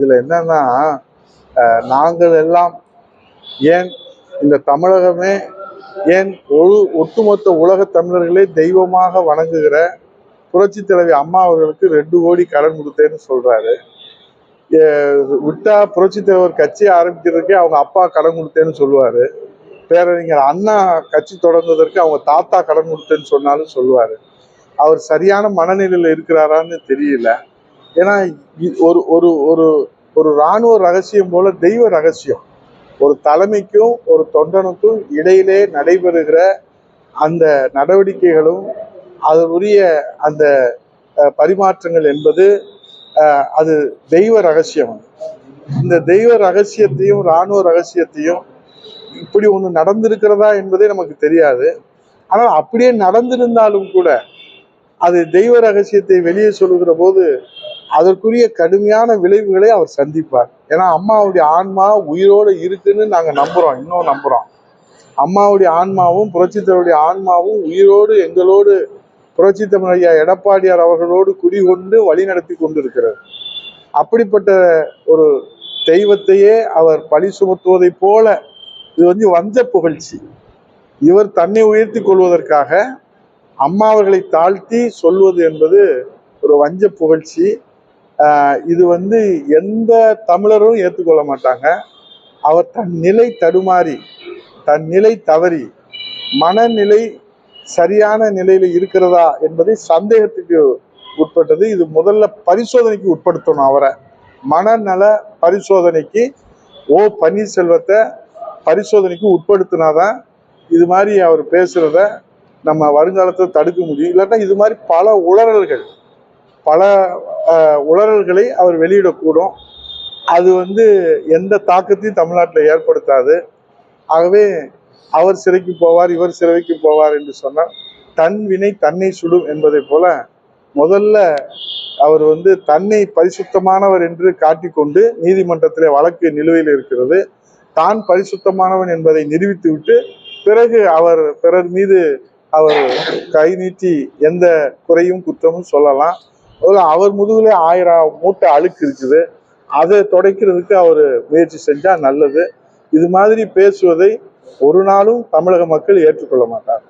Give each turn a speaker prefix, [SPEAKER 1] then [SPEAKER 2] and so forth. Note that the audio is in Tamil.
[SPEAKER 1] இதில் என்னன்னா நாங்கள் எல்லாம் ஏன் இந்த தமிழகமே ஏன் ஒரு ஒட்டுமொத்த உலக தமிழர்களே தெய்வமாக வணங்குகிற புரட்சி தலைவி அம்மா அவர்களுக்கு ரெண்டு கோடி கடன் கொடுத்தேன்னு சொல்றாரு. விட்டா புரட்சி தலைவர் கட்சி ஆரம்பிக்கிறதுக்கே அவங்க அப்பா கடன் கொடுத்தேன்னு சொல்லுவாரு. பேரறிஞர் அண்ணா கட்சி தொடங்குவதற்கு அவங்க தாத்தா கடன் கொடுத்தேன்னு சொன்னாலும் சொல்லுவாரு. அவர் சரியான மனநிலையில் இருக்கிறாரான்னு தெரியல. ஏன்னா ஒரு ஒரு ஒரு ஒரு இராணுவ ரகசியம் போல தெய்வ ரகசியம். ஒரு தலைமைக்கும் ஒரு தொண்டனுக்கும் இடையிலே நடைபெறுகிற அந்த நடவடிக்கைகளும் அதற்குரிய அந்த பரிமாற்றங்கள் என்பது அது தெய்வ ரகசியம். இந்த தெய்வ ரகசியத்தையும் இராணுவ ரகசியத்தையும் இப்படி ஒன்று நடந்திருக்கிறதா என்பதே நமக்கு தெரியாது. ஆனால் அப்படியே நடந்திருந்தாலும் கூட அது தெய்வ ரகசியத்தை வெளியே சொல்லுகிற போது அதற்குரிய கடுமையான விளைவுகளை அவர் சந்திப்பார். ஏன்னா அம்மாவுடைய ஆன்மா உயிரோடு இருக்குன்னு நாங்கள் நம்புகிறோம் இன்னும் நம்புகிறோம் அம்மாவுடைய ஆன்மாவும் புரட்சித்தருடைய ஆன்மாவும் உயிரோடு எங்களோடு புரட்சி ஐயா எடப்பாடியார் அவர்களோடு குடிகொண்டு வழி நடத்தி கொண்டிருக்கிறது. அப்படிப்பட்ட ஒரு தெய்வத்தையே அவர் பழி சுமத்துவதைப் போல இது வந்து வஞ்ச புகழ்ச்சி. இவர் தன்னை உயர்த்தி கொள்வதற்காக அம்மா அவர்களை தாழ்த்தி சொல்வது என்பது ஒரு வஞ்ச புகழ்ச்சி. இது வந்து எந்த தமிழரும் ஏற்றுக்கொள்ள மாட்டாங்க. அவர் தன் நிலை தடுமாறி தன் நிலை தவறி மனநிலை சரியான நிலையில இருக்கிறதா என்பதை சந்தேகத்துக்கு உட்பட்டது. இது முதல்ல பரிசோதனைக்கு உட்படுத்தணும் அவரை. மனநல பரிசோதனைக்கு ஓ பன்னீர்செல்வத்தை பரிசோதனைக்கு உட்படுத்தினாதான் இது மாதிரி அவர் பேசுறத நம்ம வருங்காலத்தில் தடுக்க முடியும். இல்லாட்டா இது மாதிரி பல உளறல்கள் பல உளறல்களை அவர் வெளியிடக்கூடும். அது வந்து எந்த தாக்கத்தையும் தமிழ்நாட்டில் ஏற்படுத்தாது. ஆகவே அவர் சிறைக்கு போவார் இவர் சிறைக்கு போவார் என்று சொன்னால் தன் வினை தன்னை சுடும் என்பதை போல முதல்ல அவர் வந்து தன்னை பரிசுத்தமானவர் என்று காட்டிக்கொண்டு நீதிமன்றத்திலே வழக்கு நிலுவையில் இருக்கிறது. தான் பரிசுத்தமானவன் என்பதை நிரூபித்துவிட்டு பிறகு அவர் பிறர் மீது அவர் கை நீட்டி எந்த குறையும் குற்றமும் சொல்லலாம். அதுல அவர் முதுகுல ஆயிரம் மூட்டை அழுக்கு இருக்குது. அதை துடைக்கிறதுக்கு அவர் முயற்சி செஞ்சால் நல்லது. இது மாதிரி பேசுவதை ஒரு நாளும் தமிழக மக்கள் ஏற்றுக்கொள்ள மாட்டார்